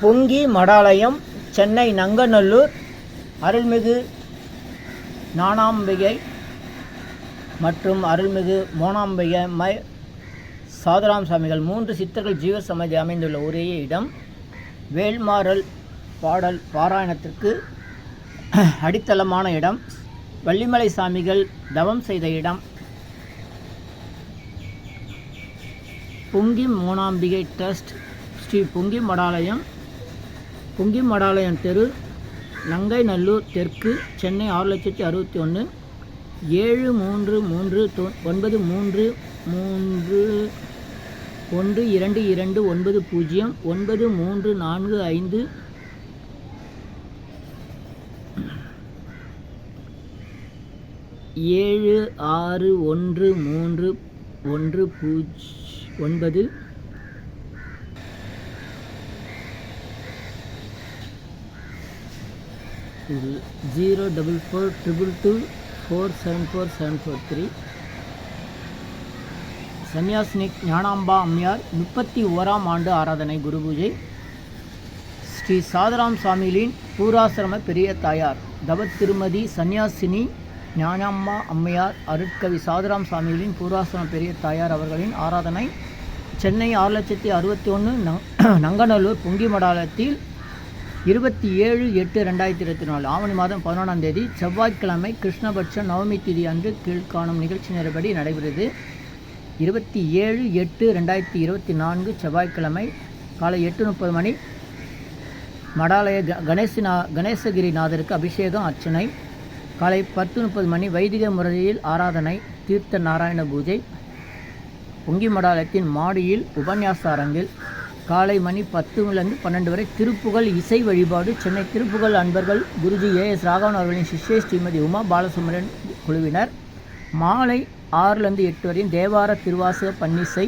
பொங்கி மடாலயம் சென்னை நங்கநல்லூர் அருள்மிகு நானாம்பிகை மற்றும் அருள்மிகு மோனாம்பிகை மை சாதுராம் சாமிகள் மூன்று சித்தர்கள் ஜீவ சமாதி அமைந்துள்ள ஒரே இடம். வேல்மாறல் பாடல் பாராயணத்திற்கு அடித்தளமான இடம். வள்ளிமலை சாமிகள் தவம் செய்த இடம். பொங்கி மோனாம்பிகை ட்ரஸ்ட் ஸ்ரீ பொங்கி மடாலயம். புங்கி மடாலயம் தெரு நங்கைநல்லூர் தெற்கு சென்னை ஆறு லட்சத்தி அறுபத்தி ஒன்று ஏழு மூன்று மூன்று தொ ஒன்பது மூன்று மூன்று ஒன்று இரண்டு இரண்டு ஒன்பது பூஜ்ஜியம் ஒன்பது மூன்று நான்கு ஐந்து. ஏழு ஆறு ஒன்று மூன்று ஒன்று பூஜ் ஒன்பது. Zero double four triple two four seven four seven four three. சன்னியாசினி Gnanamba அம்மையார் முப்பத்தி ஓராம் ஆண்டு ஆராதனை குரு பூஜை. ஸ்ரீ சாதராம் சுவாமிகளின் பூராசிரம பெரிய தாயார் தவ திருமதி சன்னியாசினி ஞானாம்மா அம்மையார் அருட்கவி சாதராம் சுவாமிகளின் பூராசிரம பெரிய தாயார் அவர்களின் ஆராதனை. சென்னை ஆறு லட்சத்தி அறுபத்தி ஒன்று நங்கநல்லூர் பொங்கி மடாலயத்தில் இருபத்தி ஏழு எட்டு ரெண்டாயிரத்தி இருபத்தி நாலு ஆவணி மாதம் பதினொன்றாம் தேதி செவ்வாய்க்கிழமை கிருஷ்ணபட்ச நவமி திதி அன்று கீழ்காணும் நிகழ்ச்சி நேரப்படி நடைபெறுது. இருபத்தி ஏழு எட்டு ரெண்டாயிரத்தி இருபத்தி நான்கு செவ்வாய்க்கிழமை காலை எட்டு முப்பது மணி மடாலய க கணேசநா கணேசகிரிநாதருக்கு அபிஷேகம் அர்ச்சனை. காலை பத்து முப்பது மணி வைதிக முறையில் ஆராதனை தீர்த்த நாராயண பூஜை. பொங்கி மடாலயத்தின் மாடியில் உபன்யாச அரங்கில் காலை மணி பத்துலேருந்து பன்னெண்டு வரை திருப்புகழ் இசை வழிபாடு சென்னை திருப்புகழ் அன்பர்கள் குருஜி ஏ எஸ் ராகவன் அவர்களின் சிஷ்ய ஸ்ரீமதி உமா பாலசுமரன் குழுவினர். மாலை ஆறுலேருந்து எட்டு வரையும் தேவார திருவாசக பன்னிசை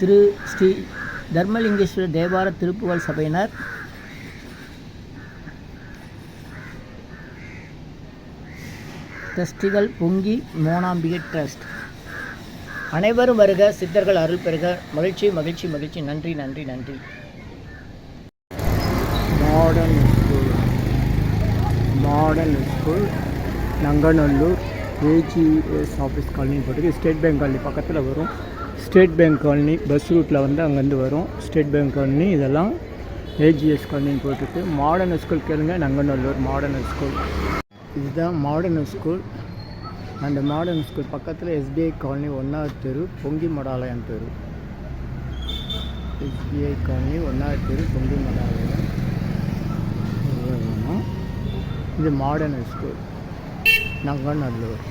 திரு ஸ்ரீ தர்மலிங்கேஸ்வரர் தேவார திருப்புகழ் சபையினர். ட்ரஸ்டிகள் பொங்கி மோனாம்பிகை ட்ரஸ்ட். அனைவரும் வருக சித்தர்கள் அருள் பெறுக. மகிழ்ச்சி மகிழ்ச்சி மகிழ்ச்சி. நன்றி நன்றி நன்றி. Modern school. Modern school Nanganallur AGS office colony போட்டுருக்கு ஸ்டேட் பேங்க் காலனி பக்கத்தில் வரும். ஸ்டேட் பேங்க் காலனி பஸ் ரூட்டில் வந்து அங்கேருந்து வரும். ஸ்டேட் பேங்க் காலனி இதெல்லாம் ஏஜிஎஸ் காலனின்னு போட்டிருக்கு மாடர்ன் ஸ்கூல் கேளுங்க நங்கநல்லூர் மாடர்ன் ஸ்கூல். இதுதான் மாடர்ன் ஸ்கூல். அந்த மாடர்ன் ஸ்கூல் பக்கத்தில் எஸ்பிஐ காலனி ஒன்றாவது தெரு பொங்கி மடாலயம் தெரு. எஸ்பிஐ காலனி ஒன்றாவது தெரு பொங்கி மடாலயம். இது மாடர்ன் ஸ்கூல் நங்கநல்லூர்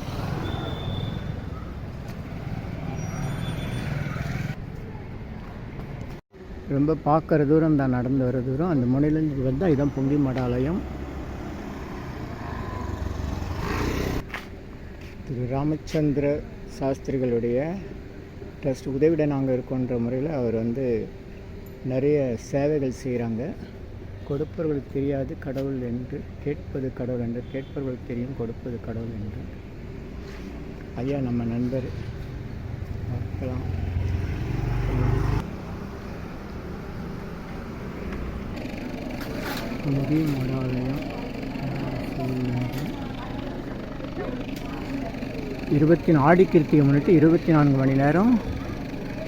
ரொம்ப பார்க்குற தூரம் தான் நடந்து வர தூரம். அந்த முனையிலேருந்து வந்தால் இதான் பொங்கி மடாலயம். திரு ராமச்சந்திர சாஸ்திரிகளுடைய ட்ரஸ்ட் உதவிட நாங்கள் இருக்கோன்ற முறையில் அவர் வந்து நிறைய சேவைகள் செய்கிறாங்க. கொடுப்பவர்களுக்கு தெரியாது கடவுள் என்று கேட்பது கடவுள் என்று கேட்பவர்களுக்கு தெரியும் கொடுப்பது கடவுள் என்று. ஐயா நம்ம நண்பர் பார்க்கலாம். முடி மடாலயம். இருபத்தி ஆடி கிருத்திகை முன்னிட்டு இருபத்தி நான்கு மணி நேரம்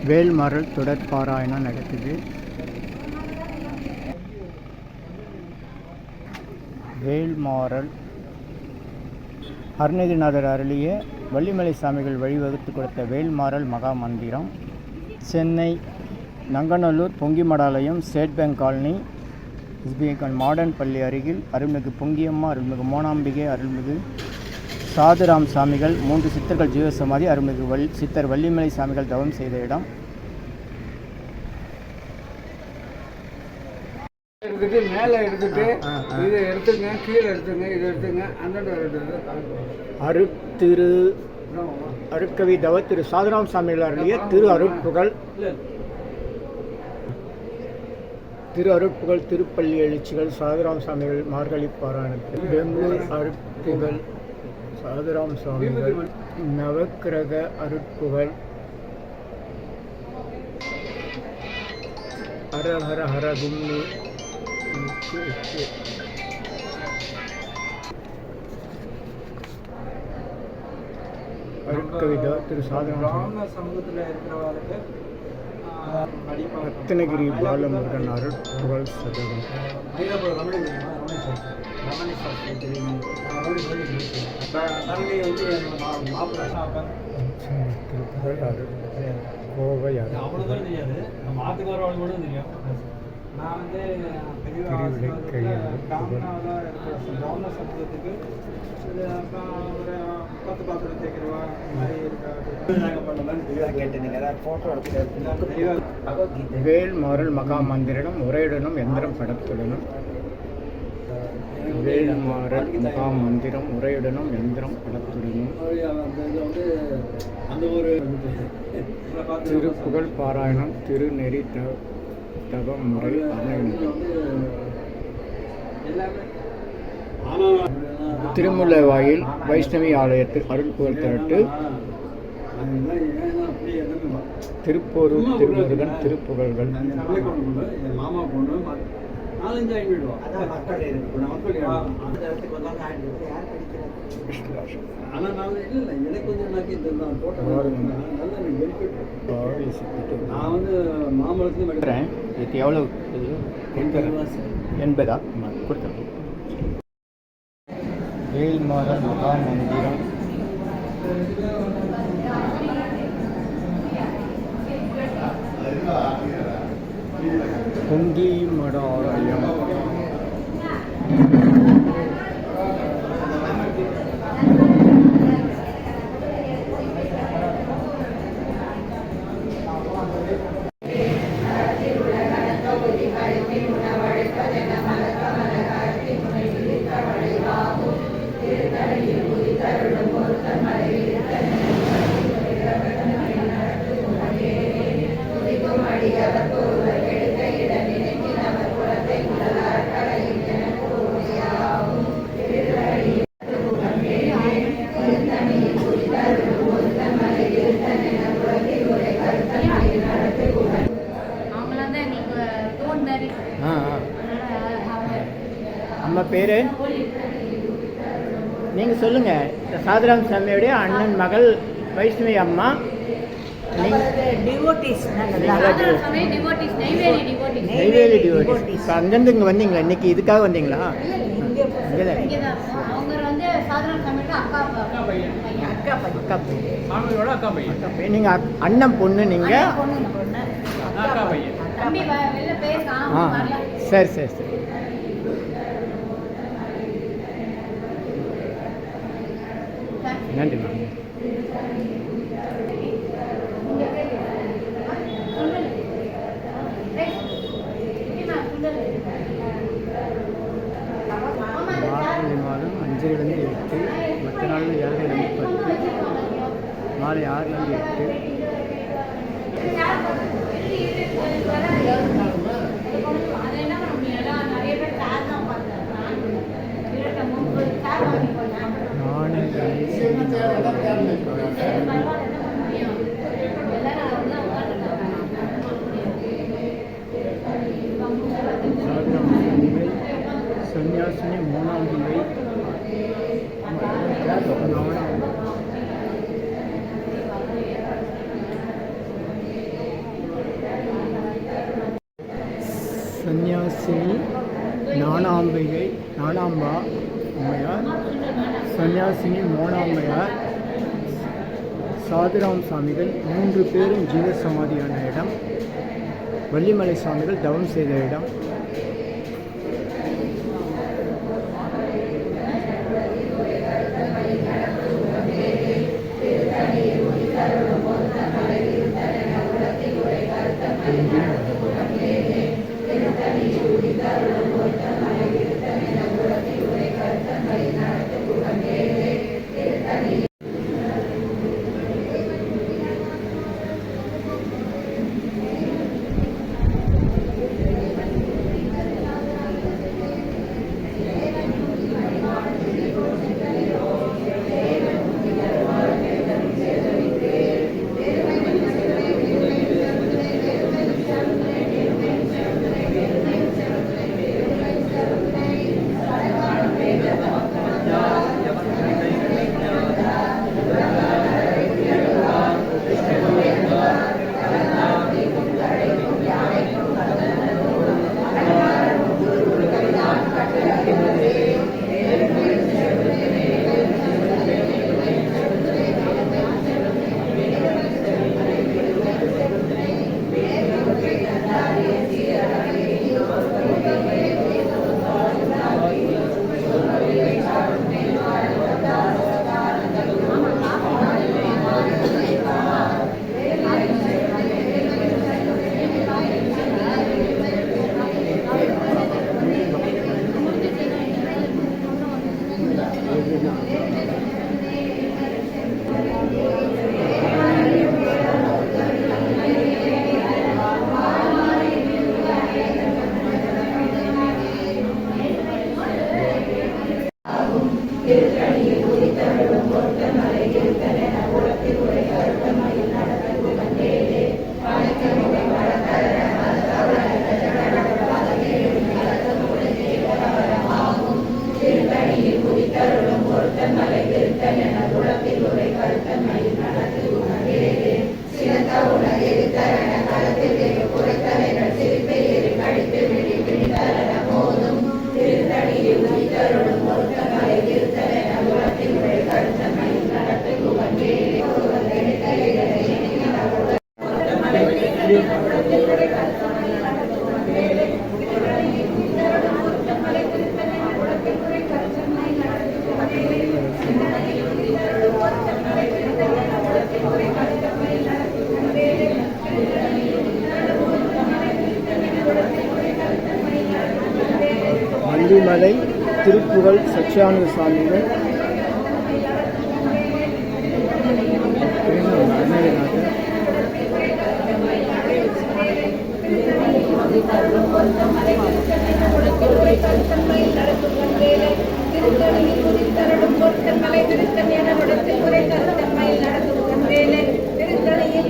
வேல்மரல் தொடர் பாராயணம் நடக்குது. வேல்மாறல் அருணகிரிநாதர் அருளிய வள்ளிமலை சாமிகள் வழிவகுத்து கொடுத்த வேல்மாறல் மகா மந்திரம். Chennai Nanganallur Pongimadalayam state bank colony SBI Khan modern பள்ளி அருகில் அருள்மிகு பொங்கியம்மா அருள்மிகு மோனாம்பிகை அருள்மிகு சாதுராம் சாமிகள் மூன்று சித்தர்கள் ஜீவசமாதி அருள்மிகு வல் சித்தர் வள்ளிமலை சாமிகள் தவம் செய்த இடம். எடுத்துட்டு மேலே எடுத்துட்டு இதை எடுத்துங்க கீழே எடுத்துங்க இதை எடுத்துங்க அந்தாண்ட எடுத்துங்க அருட்திரு அருட்கவி தவ திரு சாதுராம் சாமிகள் அருளிய திரு அருட்புகழ். திரு அருட்புகழ் திருப்பள்ளி எழுச்சிகள் சாதுராம் சாமிகள் மார்கழி பாராயணத்தில். பெங்களூர் அருட்புகழ் சாதுராம் சுவாமிகள் நவக்கிரக அருட்புகழ். ஹரஹர ஹர கும்மி அருட்கவிதா திரு சாதுராம் சமூகத்தில் இருக்கிறவர்களுக்கு ரத்னகிரி பாலமுருகன் அருள் புகழ் சதகம். திருப்புகழ் அருள் கோவை அருள் நான் வந்து கையாளர் காமனாவில் பத்து மாதிரி இருக்கா? வேல் மாறல் மகா மந்திரனும் உரையுடனும் எந்திரம் படத்துடனும். வேல் மாறல் மகா மந்திரம் உரையுடனும் எந்திரம் படத்துடனும். திருப்புகழ் பாராயணம் திருநெறி தவம் முறை அமையும். திருமுல்லை வாயில் வைஷ்ணவி ஆலயத்தில் அருள் புகழ் திரட்டு திருப்போரூர் திருமுருகன் திருப்புகழ்கள். எனக்கு வந்து எனக்கு இந்த நான் போட்ட நல்ல எனக்கு பெனிஃபிட் நான் வந்து மாம்பழத்துல இது எவ்வளோ எண்பதா கொடுத்துறேன் வேல் மாறல் மகா மந்திரம் குங்கி மட ஆலயம் அவங்களாம் தான் எங்களுக்கு தோன் மாதிரி ஆ ஆ. அதனால அவங்க அம்மா பேர் நீங்கள் சாதுராம் சாமியுடைய அண்ணன் மகள் வைஷ்ணவி அம்மா. நெய்வேலி டிவோட்டிஸ் அங்கேருந்து இங்கே வந்தீங்களா? இன்னைக்கு இதுக்காக வந்தீங்களா? நீங்கள் அண்ணன் பொண்ணு நீங்கள் ஆ. சரி சரி சரி. நன்றி மேம். மார்கழி மாதம் அஞ்சிலிருந்து எட்டு மற்ற நாளில் ஏழரைலேருந்து பத்து மாலை ஆறுலேருந்து எட்டு அது என்ன பண்ண முடியும் எல்லாம் நிறைய பேர் சேர் தான் உட்காந்துருக்காங்க இருபத்தி முப்பது சேர் வாங்கி போட்டாங்க நானே சரி, பரவாயில்ல, என்ன பண்ண முடியும் எல்லாரும் வந்து உட்காந்துருக்காங்க சன்னியாசினி மூணாம்பிகை ஸ்ரீ ஞானாம்பிகை ஞானாம்பா அம்மையார். சன்னியாசினி மோனாம்மையார் சாதுராம் சாமிகள் மூன்று பேரும் ஜீவசமாதியான இடம். வள்ளிமலை சாமிகள் தவம் செய்த இடம். திருப்புகழ் சச்சியானந்த சுவாமிகள் திருத்தணியில்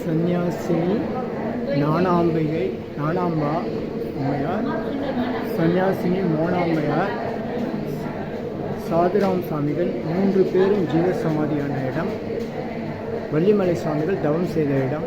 சன்னியாசினி நானாம்பிகை நானாம்பா அம்மையார் சன்னியாசினி மோனாம்மையார் சாதுராம் சுவாமிகள் மூன்று பேரும் ஜீவசமாதியான இடம் வள்ளிமலை சுவாமிகள் தவம் செய்த இடம்.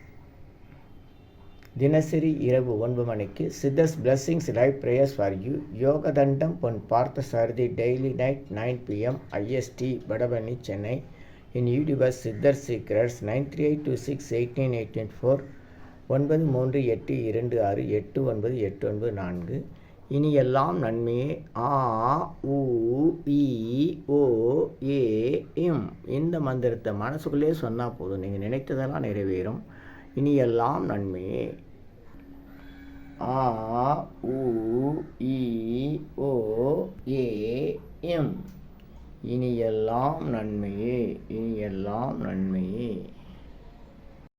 தினசரி இரவு ஒன்பது மணிக்கு Siddhas blessings live prayers for you Yogathandam Pon Partha Sarathi daily night nine PM IST Vadapalani Chennai. In YouTubers Siddhar secrets nine three eight two six eight nine eight nine four ஒன்பது மூன்று எட்டு இரண்டு ஆறு எட்டு ஒன்பது எட்டு ஒன்பது நான்கு. இனி எல்லாம் நன்மையே. ஆ உ இ ஓ ஏ எம் இந்த மந்திரத்தை மனசுக்குள்ளே சொன்னால் போதும். நீங்கள் நினைத்ததெல்லாம் நிறைவேறும். இனி எல்லாம் நன்மையே ஆ உ இ ஓ ஏ எம். இனி எல்லாம் நன்மையே இனி எல்லாம் நன்மையே.